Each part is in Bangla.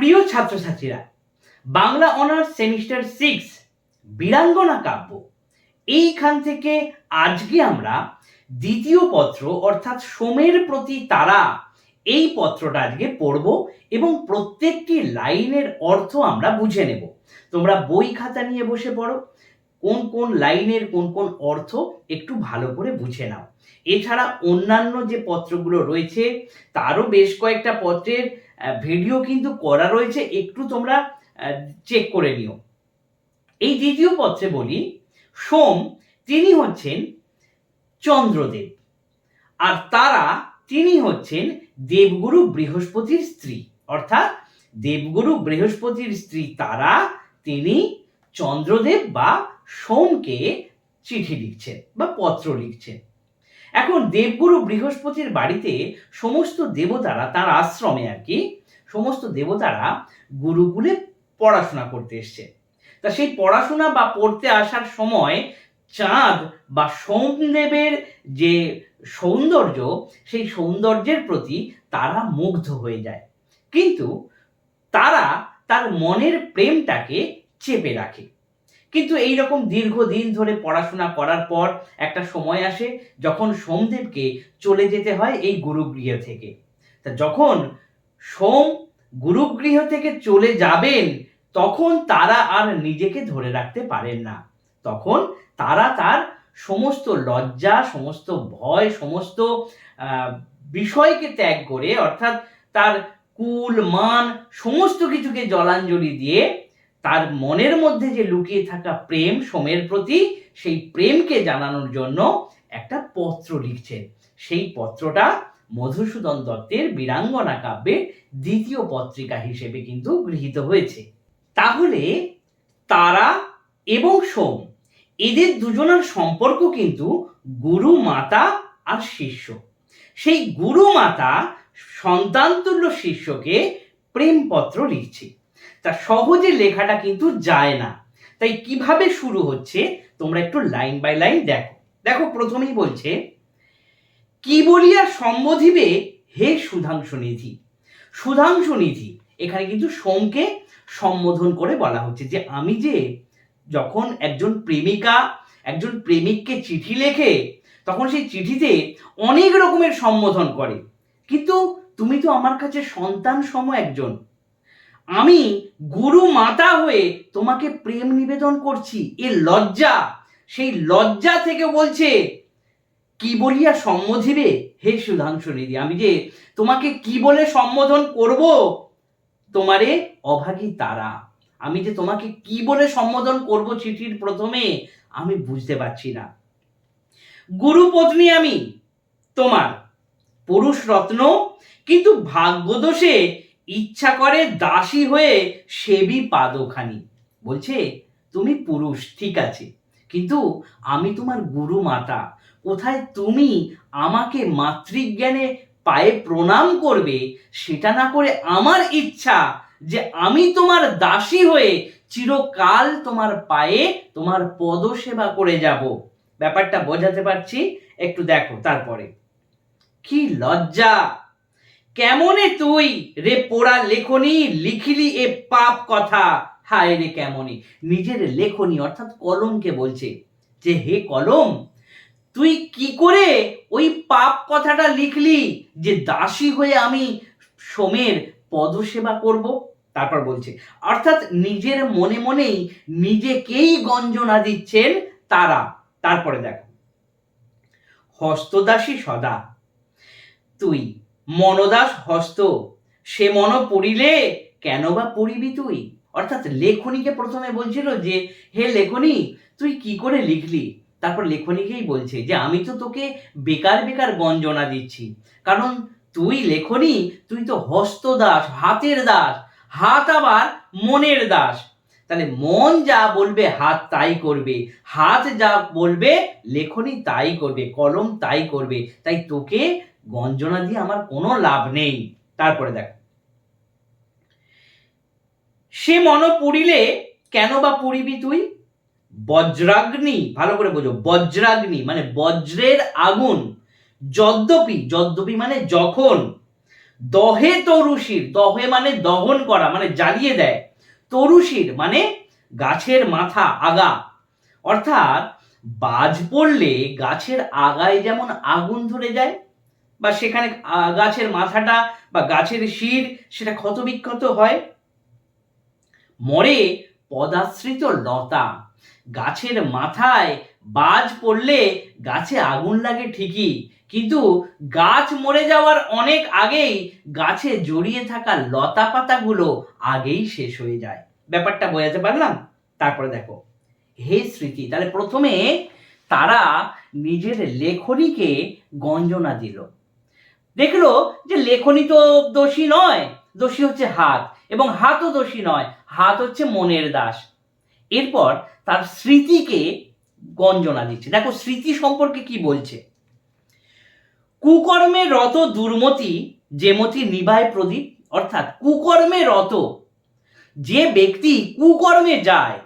প্রিয় ছাত্রছাত্রীরা, Bangla honours semester six Birangana Kabya. এইখান থেকে আজকে আমরা দ্বিতীয় পত্র, অর্থাৎ সোমের প্রতি তারা, এই পত্রটা আজকে পড়ব এবং প্রত্যেকটি লাইনের অর্থ আমরা বুঝে নেব। তোমরা বই খাতা নিয়ে বসে পড়ো, কোন কোন লাইনের কোন কোন অর্থ একটু ভালো করে বুঝে নাও। এছাড়া অন্যান্য যে পত্রগুলো রয়েছে, তারও বেশ কয়েকটা পত্রের ভিডিও কিন্তু করা রয়েছে, একটু তোমরা চেক করে নিও। এই দ্বিতীয় পত্রে বলি, সোম তিনি হচ্ছেন চন্দ্রদেব, আর তারা তিনি হচ্ছেন দেবগুরু বৃহস্পতির স্ত্রী। অর্থাৎ দেবগুরু বৃহস্পতির স্ত্রী তারা, তিনি চন্দ্রদেব বা সোমকে চিঠি লিখছেন বা পত্র লিখছেন। এখন দেবগুরু বৃহস্পতির বাড়িতে সমস্ত দেবতারা তার আশ্রমে আর কি, সমস্ত দেবতারা গুরুকুলে পড়াশোনা করতে এসছে। তা সেই পড়াশোনা বা পড়তে আসার সময় চাঁদ বা সোমদেবের যে সৌন্দর্য, সেই সৌন্দর্যের প্রতি তারা মুগ্ধ হয়ে যায়। কিন্তু তারা তার মনের প্রেমটাকে চেপে রাখে। কিন্তু এই রকম দীর্ঘদিন ধরে পড়াশোনা করার পর একটা সময় আসে যখন সোমদেবকে চলে যেতে হয় এই গুরুগৃহ থেকে। তা যখন সোম গুরুগৃহ থেকে চলে যাবেন, তখন তারা আর নিজেকে ধরে রাখতে পারেন না। তখন তারা তার সমস্ত লজ্জা, সমস্ত ভয়, সমস্ত বিষয়কে ত্যাগ করে অর্থাৎ তার কুল, মান, সমস্ত কিছুকে জলাঞ্জলি দিয়ে তার মনের মধ্যে যে লুকিয়ে থাকা প্রেম সোমের প্রতি, সেই প্রেমকে জানানোর জন্য একটা পত্র লিখছেন সেই পত্রটা মধুসূদন দত্তের বীরাঙ্গনা কাব্যের দ্বিতীয় পত্রিকা হিসেবে কিন্তু গৃহীত হয়েছে। তাহলে তারা এবং সোম, এদের দুজনের সম্পর্ক কিন্তু গুরু মাতা আর শিষ্য। সেই গুরু মাতা সন্তানতুল্য শিষ্যকে প্রেমপত্র লিখছে। তা সহজে লেখাটা কিন্তু যায় না। তাই কীভাবে শুরু হচ্ছে, তোমরা একটু লাইন বাই লাইন দেখো। দেখো, প্রথমেই বলছে, কি বলিয়া সম্বোধিবে হে সুধাংশু নিধি? সুধাংশু নিধি, এখানে কিন্তু সোমকে সম্বোধন করে বলা হচ্ছে যে, আমি যে যখন একজন প্রেমিকা, একজন প্রেমিককে চিঠি লেখে, তখন সেই চিঠিতে অনেক রকমের সম্বোধন করে। কিন্তু তুমি তো আমার কাছে সন্তান সম একজন। আমি গুরু মাতা হয়ে তোমাকে প্রেম নিবেদন করছি। এ লজ্জা। সেই লজ্জা থেকে বলছে, কি বলিয়া সম্বোধিবে হে সুধাংশু নিধি, আমি যে তোমাকে কি বলে সম্বোধন করব? তোমারে অভাগী তারা। আমি যে তোমাকে কি বলে সম্বোধন করব চিঠির প্রথমে, আমি বুঝতে পারছি না। গুরুপত্নী আমি, তোমার পুরুষ রত্ন, কিন্তু ভাগ্যদোষে ইচ্ছা করে দাসী হয়ে সেবি পাদখানি। বলছে, তুমি পুরুষ, ঠিক আছে। কিন্তু আমি তোমার গুরু মাতা। কোথায় তুমি আমাকে মাতৃজ্ঞানে পায়ে প্রণাম করবে সেটা না করে আমার ইচ্ছা যে আমি তোমার দাসী হয়ে চিরকাল তোমার পায়ে তোমার পদসেবা করে যাব। ব্যাপারটা বোঝাতে পারছি? একটু দেখো তারপরে। কি লজ্জা! কেমনে তুই রে পোড়া লেখনি লিখিলি এ পাপ কথা? হায় রে কেমনে। নিজের লেখনি, অর্থাৎ কলমকে বলছে যে, হে কলম, তুই কি করে ওই পাপ কথাটা লিখলি যে, দাসী হয়ে আমি সোমের পদসেবা করব? তারপর বলছে, অর্থাৎ নিজের মনে মনেই নিজেকেই গঞ্জনা দিচ্ছেন তারা। তারপরে দেখো হস্তদাসী সদা, তুই মনদাস হস্ত। সে মন পড়িলে কেন বা পড়িবি তুই? অর্থাৎ লেখনীকে প্রথমে বলছিল যে, হে লেখনী, তুই কি করে লিখলি? তারপর লেখনীকেই বলছে যে, আমি তো তোকে বেকার বেকার গঞ্জনা দিচ্ছি। কারণ তুই লেখনী, তুই তো হস্ত দাস, হাতের দাস, হাত আবার মনের দাস। তাহলে মন যা বলবে হাত তাই করবে, হাত যা বলবে লেখনী তাই করবে, কলম তাই করবে। তাই তোকে গঞ্জনা দিয়ে আমার কোনো লাভ নেই। তারপরে দেখ। সে মন পুড়িলে, কেন বা পুড়িবি তুই? বজ্রাগ্নি, ভালো করে বোঝো, বজ্রাগ্নি মানে বজ্রের আগুন। যদ্যপি যদ্যপি মানে যখন। দহে তরুশির, দহে মানে দহন করা মানে জ্বালিয়ে দেয়। তরুশির মানে গাছের মাথা, আগা। অর্থাৎ বাজ পড়লে গাছের আগায় যেমন আগুন ধরে যায় বা সেখানে গাছের মাথাটা বা গাছের শির, সেটা ক্ষতবিক্ষত হয়? মরে পদাশ্রিত লতা। গাছের মাথায় বাজ পড়লে গাছে আগুন লাগে ঠিকই, কিন্তু গাছ মরে যাওয়ার অনেক আগেই গাছে জড়িয়ে থাকা লতা পাতাগুলো আগেই শেষ হয়ে যায়। ব্যাপারটা বোঝাতে পারলাম? তারপরে দেখো। হে স্মৃতি, তাহলে প্রথমে তারা নিজের লেখনীকে গঞ্জনা দিল। দেখল যে লেখনী তো দোষী নয়, দোষী হচ্ছে হাত, এবং হাতও দোষী নয়, হাত হচ্ছে মনের দাস। এরপর তার স্মৃতিকে গঞ্জনা দিচ্ছে। দেখো, স্মৃতি সম্পর্কে কি বলছে? কুকর্মে রত দুর্মতি যেমতি নিবায় প্রদীপ। অর্থাৎ কুকর্মে রত, যে ব্যক্তি কুকর্মে যায়,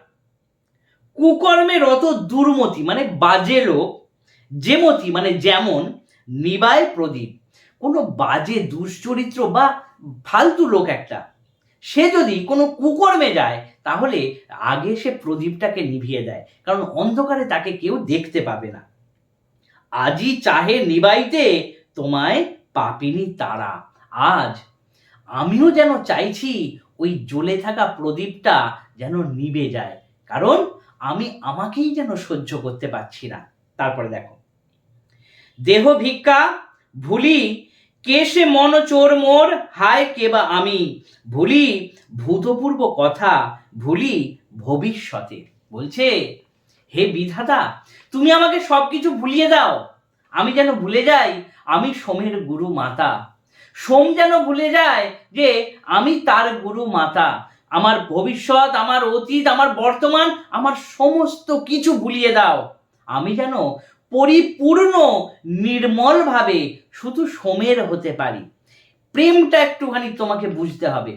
কুকর্মে রত দুর্মতি মানে বাজে লোক যেমতি মানে যেমন নিবায় প্রদীপ। কোনো বাজে দুশ্চরিত্র বা ফালতু লোক একটা। সে যদি কোনো কুকর্মে যায়, তাহলে আগে সে প্রদীপটাকে নিভিয়ে দেয়, কারণ অন্ধকারে তাকে কেউ দেখতে পাবে না। আজই চাহে নিবাইতে তোমায় পাপিনি তারা। আজ আমিও যেন চাইছি ওই জ্বলে থাকা প্রদীপটা যেন নিভে যায়, কারণ আমি আমাকেই যেন সহ্য করতে পারছি না। তারপরে দেখো। দেহ ভিক্ষা, ভুলি কে সে মন চোর মোর, হায় কে বা আমি? ভুলি ভূতপূর্ব কথা, ভুলি ভবিষ্যতে। বলছে, হে বিধাতা, তুমি আমাকে সবকিছু ভুলিয়ে দাও। আমি যেন ভুলে যাই, আমি সোমের গুরু মাতা। সোম যেন ভুলে যায় যে আমি তার গুরু মাতা। আমার ভবিষ্যৎ, আমার অতীত, আমার বর্তমান, আমার সমস্ত কিছু ভুলিয়ে দাও। আমি যেন পরিপূর্ণ, নির্মলভাবে শুধু সোমের হতে পারি। প্রেমটা একটুখানি তোমাকে বুঝতে হবে।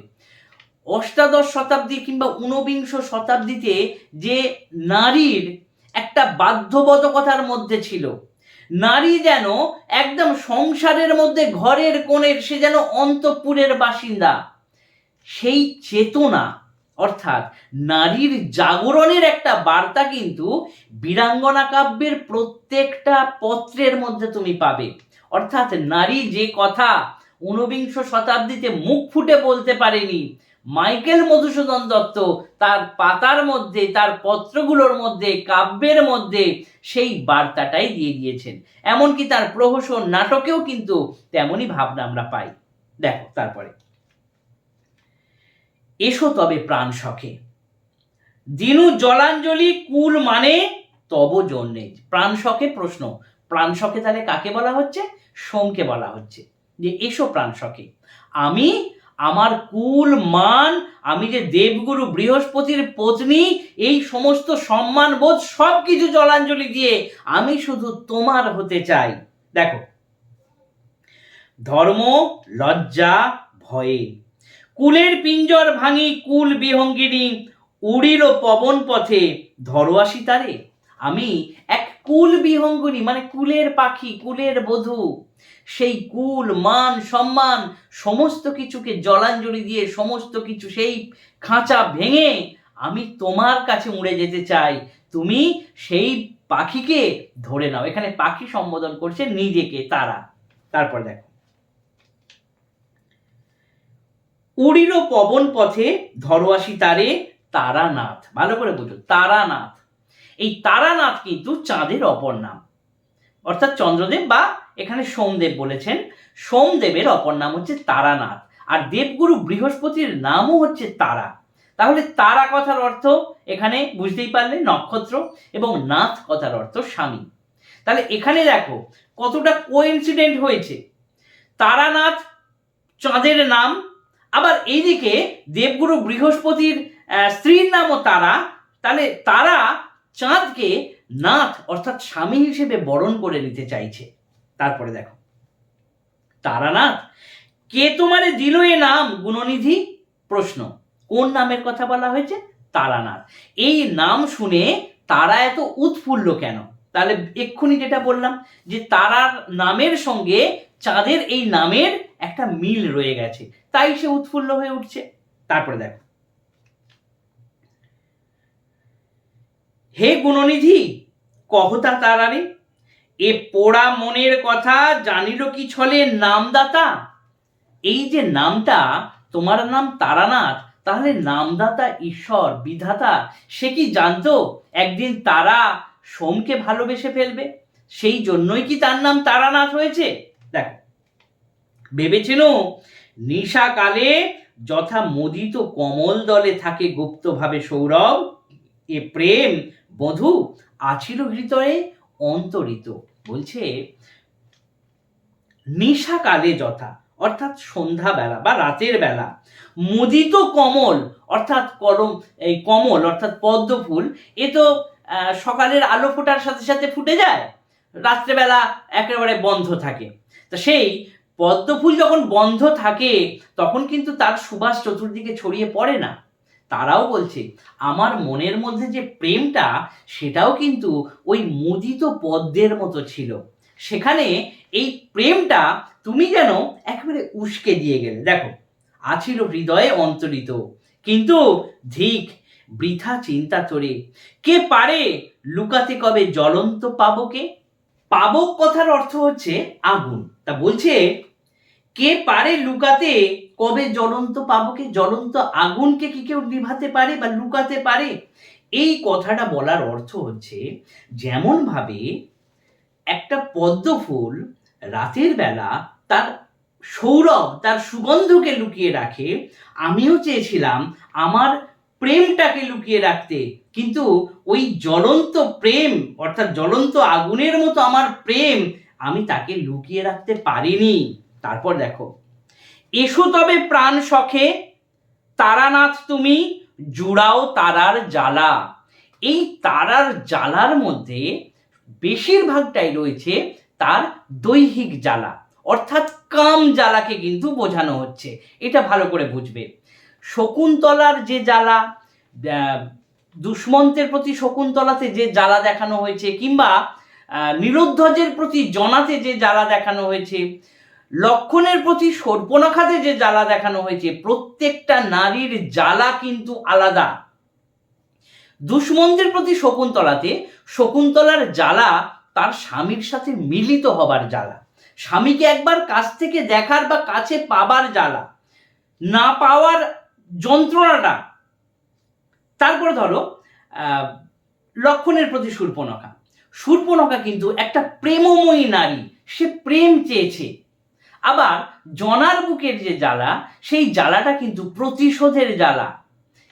অষ্টাদশ শতাব্দী কিংবা ঊনবিংশ শতাব্দীতে যে নারীর একটা বাধ্যবাধকতার মধ্যে ছিল, নারী যেন একদম সংসারের মধ্যে ঘরের কোণের, সে যেন অন্তঃপুরের বাসিন্দা। সেই চেতনা, অর্থাৎ নারীর জাগরণের একটা বার্তা কিন্তু বীরাঙ্গনা কাব্যের প্রত্যেকটা পত্রের মধ্যে তুমি পাবে। অর্থাৎ নারী যে কথা ঊনবিংশ শতাব্দীতে মুখ ফুটে বলতে পারেনি, মাইকেল মধুসূদন দত্ত তার পাতার মধ্যে, তার পত্রগুলোর মধ্যে, কাব্যের মধ্যে সেই বার্তাটাই দিয়ে দিয়েছেন। এমনকি তার প্রহসন নাটকেও কিন্তু তেমনই ভাবনা আমরা পাই। দেখো, তারপরে। এসো তবে প্রাণ শখে। দিনু জলাঞ্জলি কুল মানে তব জন্যে। প্রাণ শখে প্রশ্ন। প্রাণ শখে তাহলে কাকে বলা হচ্ছে? সোমকে বলা হচ্ছে যে এসো প্রাণ শখে আমি আমার কুল মান, আমি যে দেবগুরু বৃহস্পতির পত্নী, এই সমস্ত সম্মান বোধ সব কিছু জলাঞ্জলি দিয়ে আমি শুধু তোমার হতে চাই। দেখো, ধর্ম, লজ্জা, ভয়ে। কুলের পিঞ্জর ভাঙি কুল বিহঙ্গিনী, উড়িল পবন পথে ধরোয়াসি তারে। আমি এক কুল বিহঙ্গিনী মানে কুলের পাখি, কুলের বধূ। সেই কুল, মান, সম্মান, সমস্ত কিছুকে জলাঞ্জলি দিয়ে সমস্ত কিছু সেই খাঁচা ভেঙে আমি তোমার কাছে উড়ে যেতে চাই। তুমি সেই পাখিকে ধরে নাও। এখানে পাখি সম্বোধন করছে নিজেকে, তারা। তারপর দেখো। উড়িল পবন পথে ধরোয়াসি তারে তারানাথ। ভালো করে বুঝো, তারানাথ। এই তারানাথ কিন্তু চাঁদের অপর নাম। অর্থাৎ চন্দ্রদেব বা এখানে সোমদেব বলেছেন, সোমদেবের অপর নাম হচ্ছে তারানাথ। আর দেবগুরু বৃহস্পতির নামও হচ্ছে তারা। তাহলে তারা কথার অর্থ এখানে বুঝতেই পারলে নক্ষত্র এবং নাথ কথার অর্থ স্বামী। তাহলে এখানে দেখো কতটা কোইন্সিডেন্ট হয়েছে। তারানাথ চাঁদের নাম, আবার এইদিকে দেবগুরু বৃহস্পতির স্ত্রীর নামও তারা। তাহলে তারা চাঁদকে নাথ অর্থাৎ স্বামী হিসেবে বরণ করে নিতে চাইছে। তারপরে দেখো, তারানাথ, কে তোমারে দিল এ নাম? গুণনিধি, প্রশ্ন। কোন নামের কথা বলা হয়েছে? তারানাথ। এই নাম শুনে তারা এত উৎফুল্ল কেন? তাহলে এক্ষুনি যেটা বললাম, যে তারার নামের সঙ্গে চাঁদের এই নামের একটা মিল রয়ে গেছে। তাই সে উৎফুল্ল হয়ে উঠছে। তারপরে দেখো হে গুণনিধি কহতা তারারে? এ পোড়া মনের কথা জানিল কি ছলে নামদাতা? এই যে নামটা, তোমার নাম তারানাথ, তাহলে নামদাতা ঈশ্বর, বিধাতা, সে কি জানতো? একদিন তারা সোমকে ভালোবেসে ফেলবে, সেই জন্যই কি তার নাম তারানাথ হয়েছে? দেখো, ভেবেছিল নিশাকালে যথা মোদিত কমল দলে থাকে গুপ্তভাবে সৌরভ, এ প্রেম বধূ আছিল হৃদয়ে অন্তরিত। বলছে, নিশা নিশাকালে যথা, অর্থাৎ সন্ধ্যাবেলা বা রাতের বেলা। মুদিত কমল, অর্থাৎ কলম, এই কমল, অর্থাৎ পদ্ম ফুল, এ তো সকালের আলো ফোটার সাথে সাথে ফুটে যায়, রাত্রেবেলা একেবারে বন্ধ থাকে। তা সেই পদ্ম ফুল যখন বন্ধ থাকে, তখন কিন্তু তার সুবাস চতুর্দিকে ছড়িয়ে পড়ে না। তারাও বলছে, আমার মনের মধ্যে যে প্রেমটা, সেটাও কিন্তু ওই মুদিত পদ্মের মতো ছিল। সেখানে এই প্রেমটা তুমি যেন একেবারে উস্কে দিয়ে গেলে। দেখো, আছিল হৃদয়ে অন্তরিত, কিন্তু ধিক, বৃথা চিন্তা তোরে। কে পারে লুকাতে কবে জ্বলন্ত পাবকে? পাবক কথার অর্থ হচ্ছে আগুন। তা বলছে কে পারে লুকাতে? কবে জ্বলন্ত পাবকে, জ্বলন্ত আগুনকে কি কেউ নিভাতে পারে বা লুকাতে পারে? এই কথাটা বলার অর্থ হচ্ছে যেমন ভাবে একটা পদ্ম ফুল রাতের বেলা তার সৌরভ, তার সুগন্ধকে লুকিয়ে রাখে, আমিও চেয়েছিলাম আমার প্রেমটাকে লুকিয়ে রাখতে, কিন্তু ওই জ্বলন্ত প্রেম, অর্থাৎ জ্বলন্ত আগুনের মতো আমার প্রেম, আমি তাকে লুকিয়ে রাখতে পারিনি। তারপর দেখো এসো তবে প্রাণ সখে তারানাথ তুমি জুড়াও তারার জ্বালা। এই তারার জ্বালার মধ্যে বেশিরভাগটাই রয়েছে তার দৈহিক জ্বালা অর্থাৎ কাম জ্বালাকে কিন্তু বোঝানো হচ্ছে। এটা ভালো করে বুঝবে। শকুন্তলার যে জ্বালা দুষ্মন্তের প্রতি শকুন্তলাতে যে জ্বালা দেখানো হয়েছে কিংবা আহ, নীরোধ্বজের প্রতি জনাতে যে জ্বালা দেখানো হয়েছে লক্ষণের প্রতি সর্পনখাতে যে জ্বালা দেখানো হয়েছে, প্রত্যেকটা নারীর জ্বালা কিন্তু আলাদা। দুষ্মন্তের প্রতি শকুন্তলাতে, শকুন্তলার জ্বালা তার স্বামীর সাথে মিলিত হবার জ্বালা। স্বামীকে একবার কাছ থেকে দেখার বা কাছে পাবার জ্বালা। না পাওয়ার যন্ত্রণাটা। তারপরে ধরো লক্ষণের প্রতি শূর্পণখা শূর্পণখা কিন্তু একটা প্রেমময়ী নারী। সে প্রেম চেয়েছে। আবার জনার বুকের যে জ্বালা, সেই জ্বালাটা কিন্তু প্রতিশোধের জ্বালা।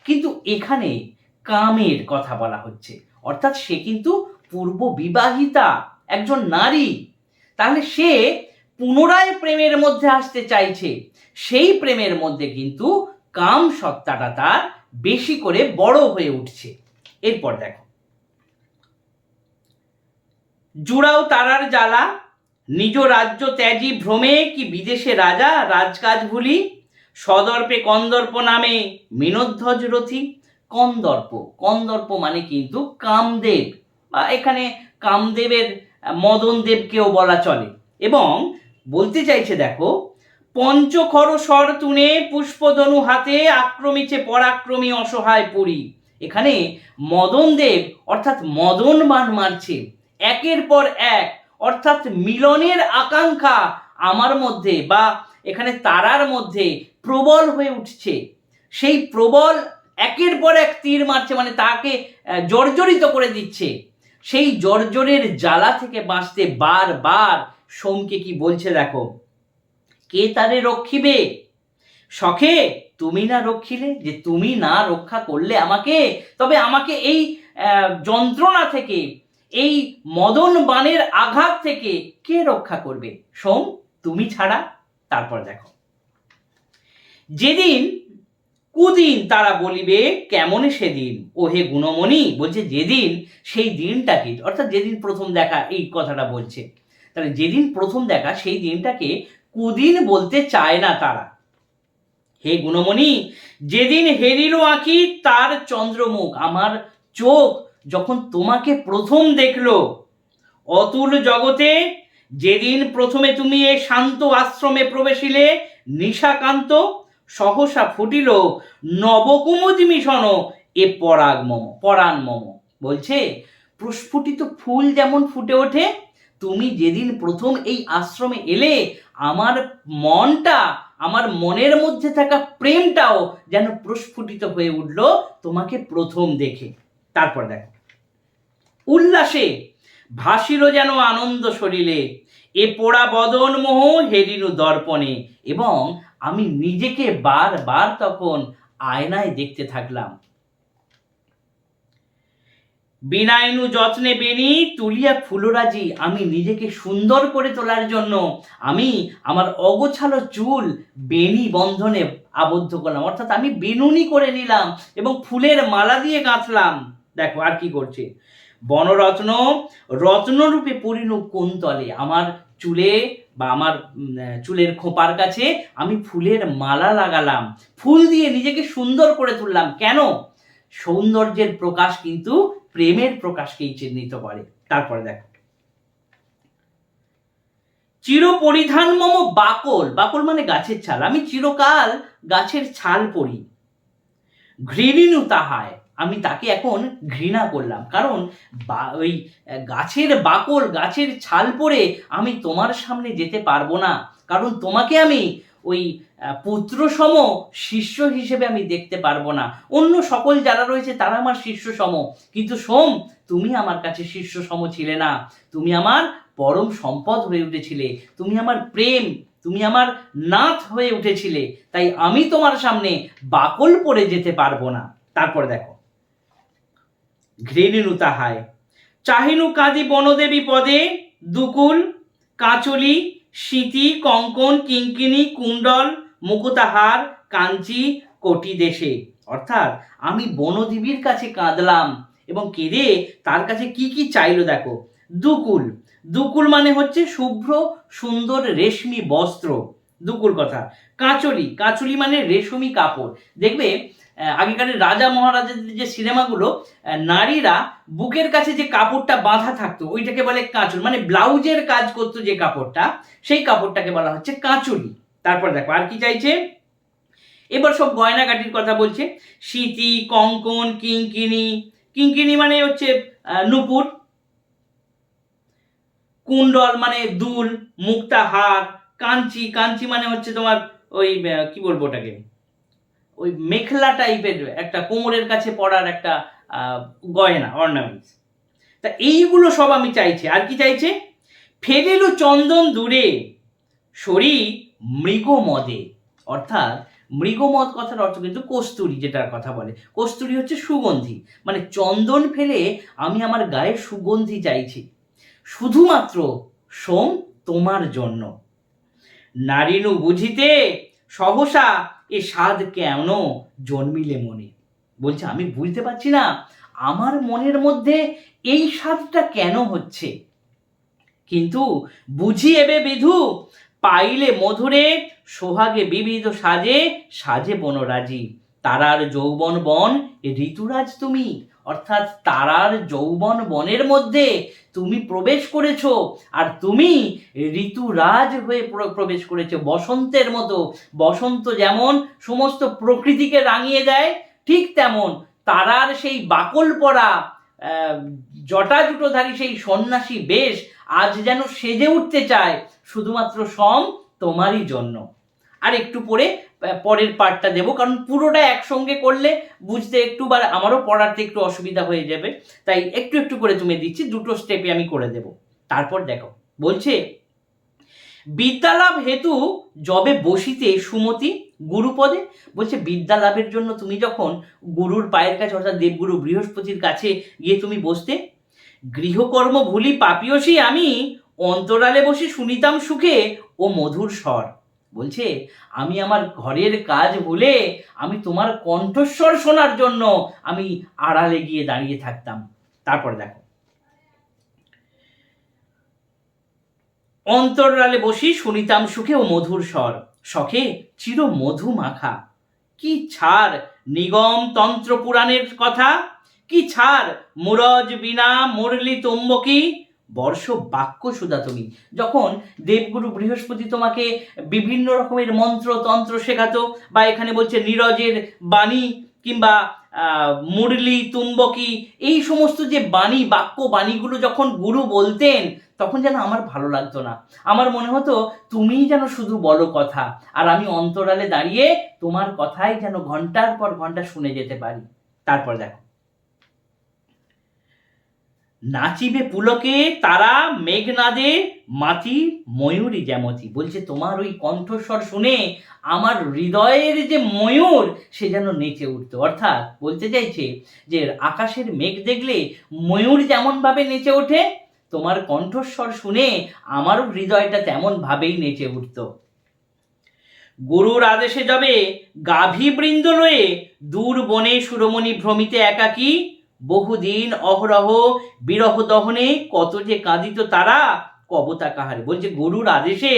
কিন্তু এখানে কামের কথা বলা হচ্ছে। অর্থাৎ সে কিন্তু পূর্ব বিবাহিতা একজন নারী। তাহলে সে পুনরায় প্রেমের মধ্যে আসতে চাইছে। সেই প্রেমের মধ্যে কিন্তু কাম সত্তাটা তার বেশি করে বড় হয়ে উঠছে। এরপর দেখো। জুড়াও তারার জ্বালা নিজ রাজ্য ত্যাজি ভ্রমে কি বিদেশে রাজা রাজকাজ ভুলি? সদর্পে কন্দর্প নামে মিনোধ্বজ রথী। কন্দর্প কন্দর্প মানে কিন্তু কামদেব। বা এখানে কামদেবের আহ, মদন দেবকেও বলা চলে। এবং বলতে চাইছে দেখো পঞ্চখর স্বর তুনে পুষ্পধনু হাতে আক্রমিছে পরাক্রমী অসহায় পুরী। এখানে মদন দেব অর্থাৎ মদন বান মারছে। একের পর এক অর্থাৎ মিলনের আকাঙ্ক্ষা আমার মধ্যে বা এখানে তারার মধ্যে প্রবল হয়ে উঠছে। সেই প্রবল একের পর এক তীর মারছে মানে তাকে জর্জরিত করে দিচ্ছে। সেই জর্জরের জ্বালা থেকে বাঁচতে বারবার সোমকে কি বলছে দেখো? কে তারে রক্ষিবে? শখে তুমি না রক্ষিলে, যে তুমি না রক্ষা করলে আমাকে, তবে আমাকে এই যন্ত্রণা থেকে এই মদন বাণের আঘাত থেকে কে রক্ষা করবে? সোম, তুমি ছাড়া। তারপর দেখো। যেদিন, কুদিন তারা বলিবে, কেমন সেদিন? ও হে গুণমণি। বলছে, যেদিন, সেই দিনটা কি অর্থাৎ যেদিন প্রথম দেখা, এই কথাটা বলছে। তাহলে যেদিন প্রথম দেখা, সেই দিনটাকে কুদিন বলতে চায় না তারা। হে গুণমণি, যেদিন হেরিল আঁকি, তার চন্দ্রমুখ, আমার চোখ যখন তোমাকে প্রথম দেখল, অতুল জগতে যেদিন প্রথমে তুমি এ শান্ত আশ্রমে প্রবেশিলে, নিশাকান্ত সহসা ফুটিল, নবকুমুদ মিশন, এ পরাগ মম পরাণ মম বলছে প্রস্ফুটিত ফুল যেমন ফুটে ওঠে, তুমি যেদিন প্রথম এই আশ্রমে এলে, আমার মনটা, আমার মনের মধ্যে থাকা প্রেমটাও যেন প্রস্ফুটিত হয়ে উঠল, তোমাকে প্রথম দেখে। তারপর দেখো। উল্লাসে, ভাসিল যেন আনন্দ শরীরে। এ পোড়া বদন মোহ হেরিনু দর্পণে, এবং আমি নিজেকে বারবার তখন আয়নায় দেখতে থাকলাম। বিনায়নু যত্নে বেনি তুলিয়া ফুলরাজি, আমি নিজেকে সুন্দর করে তোলার জন্য আমি আমার অগোছালো চুল বেনি বন্ধনে আবদ্ধ করলাম। অর্থাৎ আমি বেনুনি করে নিলাম এবং ফুলের মালা দিয়ে গাঁথলাম। দেখো আর কি করছে। বনরত্ন, রত্নরূপে পরিণু কোনতলে আমার চুলে বা আমার চুলের খোপার কাছে আমি ফুলের মালা লাগালাম। ফুল দিয়ে নিজেকে সুন্দর করে তুললাম। কেন? সৌন্দর্যের প্রকাশ কিন্তু প্রেমের প্রকাশকেই চিহ্নিত করে। তারপরে দেখো। চির পরিধান মম বাকল। বাকল মানে গাছের ছাল। আমি চিরকাল গাছের ছাল পরি। ঘৃণিনু তাহায়। আমি তাকে এখন ঘৃণা করলাম। কারণ বা- ওই গাছের বাকল, গাছের ছাল পরে আমি তোমার সামনে যেতে পারব না। কারণ তোমাকে আমি ওই পুত্র সম শিষ্য হিসেবে আমি দেখতে পারব না। অন্য সকল যারা রয়েছে তারা আমার শিষ্য সম কিন্তু সোম, তুমি আমার কাছে শিষ্য সম ছিলে না। তুমি আমার পরম সম্পদ হয়ে উঠেছিলে। তুমি আমার প্রেম, তুমি আমার নাথ হয়ে উঠেছিলে। তাই আমি তোমার সামনে বাকল পরে যেতে পারব না। তারপরে দেখো। ঘৃণিনু তাহায়। চাহিনু কাদি বনদেবী পদে, দুকুল, কাঁচলি স্মৃতি কঙ্কন কিঙ্কিনি কুণ্ডল, মুকুতাহার, কাঞ্চি কোটি দেশে অর্থাৎ আমি বনদেবীর কাছে কাঁদলাম এবং কেঁদে তার কাছে কি কি চাইলো দেখো। দুকুল। দুকুল মানে হচ্ছে শুভ্র, সুন্দর, রেশমি, বস্ত্র। দুকুল কথা। কাঁচলি। কাঁচলি মানে রেশমি কাপড়। দেখবে আহ, আগেকারের রাজা মহারাজাদের যে সিনেমাগুলো নারীরা বুকের কাছে যে কাপড়টা বাঁধা থাকতো ওইটাকে বলে কাঁচল মানে ব্লাউজের কাজ করতো যে কাপড়টা সেই কাপড়টাকে বলা হচ্ছে কাঁচুলি তারপর দেখো আর কি চাইছে? এবার সব গয়নাগাটির কথা বলছে। স্মৃতি কঙ্কন কিঙ্কিনি কিঙ্কিনি মানে হচ্ছে নুপুর। কুণ্ডল মানে দুল মুক্তা হার কাঞ্চি। কাঞ্চি মানে হচ্ছে তোমার ওই কি বলব ওটাকে? ওই মেখলা টাইপের একটা কোমরের কাছে পড়ার একটা গয়না অর্নামেন্টস তা এইগুলো সব আমি চাইছি। আর কি চাইছে? ফেলিলু চন্দন দূরে, শরীর মৃগমদে অর্থাৎ মৃগমদ কথার অর্থ কিন্তু কস্তুরি, যেটার কথা বলে। কস্তুরি হচ্ছে সুগন্ধি। মানে চন্দন ফেলে আমি আমার গায়ে সুগন্ধি চাইছি। শুধুমাত্র সোম তোমার জন্য। নারীনু বুঝিতে সহসা এ স্বাদ কেন জন্মিলে মনে? বলছে, আমি বুঝতে পারছি না। আমার মনের মধ্যে এই স্বাদটা কেন হচ্ছে? কিন্তু বুঝি এবে বিধু, পাইলে মধুরে, সোহাগে বিবিধ সাজে সাজে বনরাজি। তারার যৌবন বন ঋতুরাজ তুমি। অর্থাৎ তারার যৌবন বনের মধ্যে তুমি প্রবেশ করেছ আর তুমি ঋতুরাজ হয়ে প্রবেশ করেছ। বসন্তের মতো বসন্ত যেমন সমস্ত প্রকৃতিকে রাঙিয়ে দেয় ঠিক তেমন তারার সেই বাকল আহ, জটাজুটোধারী সেই সন্ন্যাসী বেশ আজ যেন সেজে উঠতে চায় শুধুমাত্র সম তোমারই জন্য। আর একটু পরে পরের পার্টটা দেবো। কারণ পুরোটা একসঙ্গে করলে বুঝতে একটু বা আমারও পড়াতে একটু অসুবিধা হয়ে যাবে। তাই একটু একটু করে তুমি দিচ্ছি, দুটো স্টেপে আমি করে দেব। তারপর দেখো, বলছে, বিদ্যালাভ হেতু যবে বসিতে সুমতি গুরুপদে? বলছে বিদ্যা লাভের জন্য তুমি যখন গুরুর পায়ের কাছে, অর্থাৎ দেবগুরু বৃহস্পতির কাছে গিয়ে তুমি বসতে, গৃহকর্ম ভুলি পাপিয়সী আমি অন্তরালে বসে শুনিতাম সুখে ও মধুর স্বর। বলছে, আমি আমার ঘরের কাজ ভুলে আমি তোমার কণ্ঠস্বর শোনার জন্য আমি আড়ালে গিয়ে দাঁড়িয়ে থাকতাম। তারপর দেখো। অন্তরালে বসি শুনিতাম সুখে ও মধুর স্বর। শখে চির মধু মাখা। কি ছাড় নিগম তন্ত্র পুরাণের কথা? কি ছাড় মুরজ বিনা মুরলি তম্বকি? বর্ষ বাক্য সুদা তুমি। যখন দেবগুরু বৃহস্পতি তোমাকে বিভিন্ন রকমের মন্ত্র, তন্ত্র শেখাতো, বা এখানে বলছে নীরজের বাণী, কিংবা মুরলি, তুম্বকি, এই সমস্ত যে বাণী, বাক্য বাণীগুলো যখন গুরু বলতেন, তখন যেন আমার ভালো লাগতো না। আমার মনে হতো, তুমিই যেন শুধু বলো কথা, আর আমি অন্তরালে দাঁড়িয়ে তোমার কথাই যেন ঘণ্টার পর ঘণ্টা শুনে যেতে পারি। তারপর দেখো। নাচিবে পুলকে, তারা মেঘনাদে মাতি ময়ূরী যেমতি বলছে, তোমার ওই কণ্ঠস্বর শুনে আমার হৃদয়ের যে ময়ূর, সে যেন নেচে উঠতো। অর্থাৎ বলতে চাইছে যে, আকাশের মেঘ দেখলে ময়ূর যেমনভাবে নেচে ওঠে, তোমার কণ্ঠস্বর শুনে আমারও হৃদয়টা তেমন ভাবেই নেচে উঠত। গুরুর আদেশে যাবে গাভী বৃন্দ লয়ে দূর বনে সুরমণি ভ্রমিতে একাকী বহুদিন অহরহ বিরহ দহনে কত যে কাঁদিত তারা কবতা কাহারে? বলছে গরুর আদেশে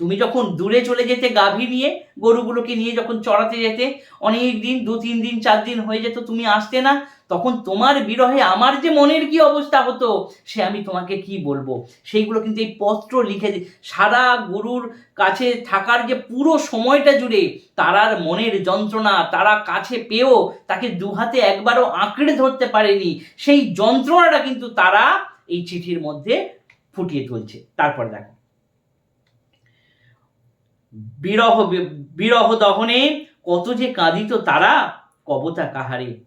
তুমি যখন দূরে চলে যেতে গাভী নিয়ে, গরুগুলোকে নিয়ে যখন চড়াতে যেতে, অনেক দিন, দু তিন দিন, চার দিন হয়ে যেত, তুমি আসতে না? তখন তোমার বিরহে আমার যে মনের কি অবস্থা হতো, সে আমি তোমাকে কি বলব? সেইগুলো কিন্তু এই পত্র লিখে সারা গুরুর কাছে থাকার যে পুরো সময়টা জুড়ে তারার মনের যন্ত্রণা, তারা কাছে পেয়েও তাকে দুহাতে একবারও আঁকড়ে ধরতে পারেনি। সেই যন্ত্রণাটা কিন্তু তারা এই চিঠির মধ্যে ফুটিয়ে তুলছে। তারপর দেখো। বিরহ বিরহ দহনে কত যে কাঁদিত তারা, কবতা কাহারে।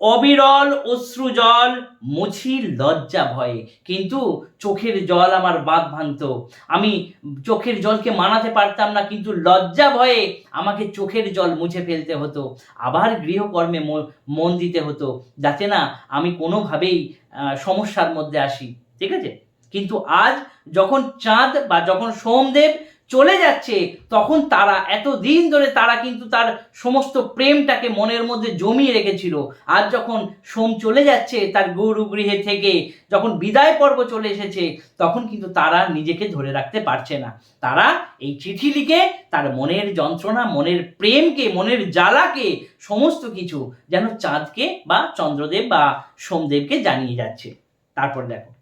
অবিরল অশ্রু জল, মুছি লজ্জা ভয়ে। কিন্তু চোখের জল আমার বাদ ভাঙত। আমি চোখের জলকে মানাতে পারতাম না, কিন্তু লজ্জা ভয়ে আমাকে চোখের জল মুছে ফেলতে হতো। আবার গৃহকর্মে মন দিতে হতো। যাতে না আমি কোনোভাবেই সমস্যার মধ্যে আসি। ঠিক আছে? কিন্তু আজ যখন চাঁদ বা যখন সোমদেব চলে যাচ্ছে, তখন তারা এত দিন ধরে তারা কিন্তু তার সমস্ত প্রেমটাকে মনের মধ্যে জমিয়ে রেখেছিল। আজ যখন সোম চলে যাচ্ছে, তার গৌর গৃহে থেকে যখন বিদায় পর্ব চলে এসেছে, তখন কিন্তু তারা নিজেকে ধরে রাখতে পারছে না। তারা এই চিঠি লিখে তার মনের যন্ত্রণা, মনের প্রেমকে, মনের জ্বালাকে, সমস্ত কিছু যেন চাঁদকে বা চন্দ্রদেব বা সোমদেবকে জানিয়ে যাচ্ছে। তারপর দেখো।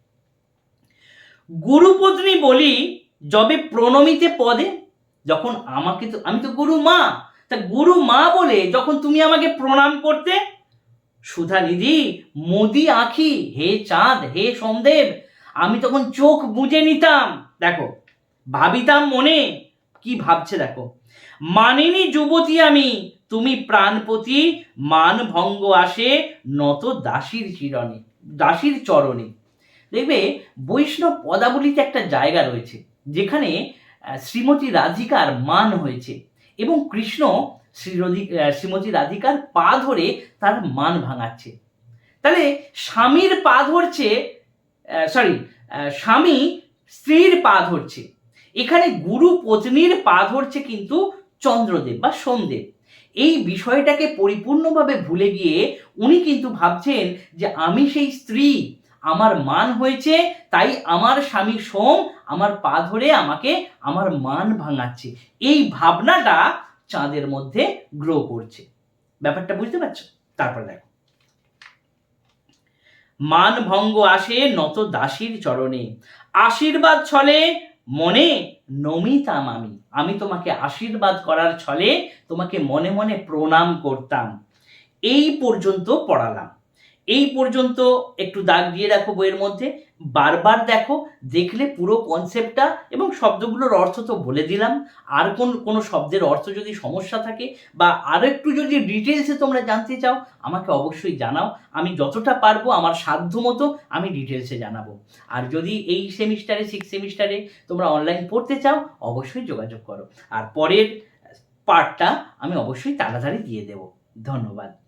গুরুপত্নী বলি, যবে প্রণমিতে পদে, যখন আমাকে তো আমি তো গুরু মা। তা গুরু মা বলে, যখন তুমি আমাকে প্রণাম করতে সুধা নিধি মোদি আঁখি, হে চাঁদ, হে সোমদেব, আমি তখন চোখ বুঝে নিতাম। দেখো, ভাবিতাম মনে, কি ভাবছে দেখো, মানিনি যুবতী আমি, তুমি প্রাণপতি, মান ভঙ্গ আসে নত দাসীর চিরণে দাসীর চরণে। দেখবে বৈষ্ণব পদাবলিতে একটা জায়গা রয়েছে, যেখানে শ্রীমতী রাধিকার মান হয়েছে এবং কৃষ্ণ শ্রীমতী রাধিকার পা ধরে তার মান ভাঙাচ্ছে। তাহলে স্বামীর পা ধরছে সরি স্বামী স্ত্রীর পা ধরছে। এখানে গুরু পত্নীর পা ধরছে কিন্তু চন্দ্রদেব বা সোমদেব। এই বিষয়টাকে পরিপূর্ণভাবে ভুলে গিয়ে উনি কিন্তু ভাবছেন যে আমি সেই স্ত্রী আমার মান হয়েছে, তাই আমার স্বামী সোম আমার পা ধরে আমাকে আমার মান ভাঙাচ্ছে। এই ভাবনাটা চাঁদের মধ্যে গ্রো করছে। ব্যাপারটা বুঝতে পারছ? তারপর দেখো। মান ভঙ্গ আসে নত দাসীর চরণে। আশীর্বাদ ছলে মনে নমিতাম আমি আমি তোমাকে আশীর্বাদ করার ছলে তোমাকে মনে মনে প্রণাম করতাম। এই পর্যন্ত পড়ালাম। এই পর্যন্ত একটু দাগ দিয়ে রাখো বইয়ের মধ্যে। বারবার দেখো, দেখলে পুরো কনসেপ্টটা এবং শব্দগুলোর অর্থ তো বলে দিলাম। আর কোন, কোনো শব্দের অর্থ যদি সমস্যা থাকে বা আরও একটু যদি ডিটেলসে তোমরা জানতে চাও, আমাকে অবশ্যই জানাও। আমি যতটা পারব আমার সাধ্য মতো আমি ডিটেলসে জানাব। আর যদি এই সেমিস্টারে সিক্স সেমিস্টারে তোমরা অনলাইন পড়তে চাও, অবশ্যই যোগাযোগ করো। আর পরের পার্টটা আমি অবশ্যই তাড়াতাড়ি দিয়ে দেবো। ধন্যবাদ।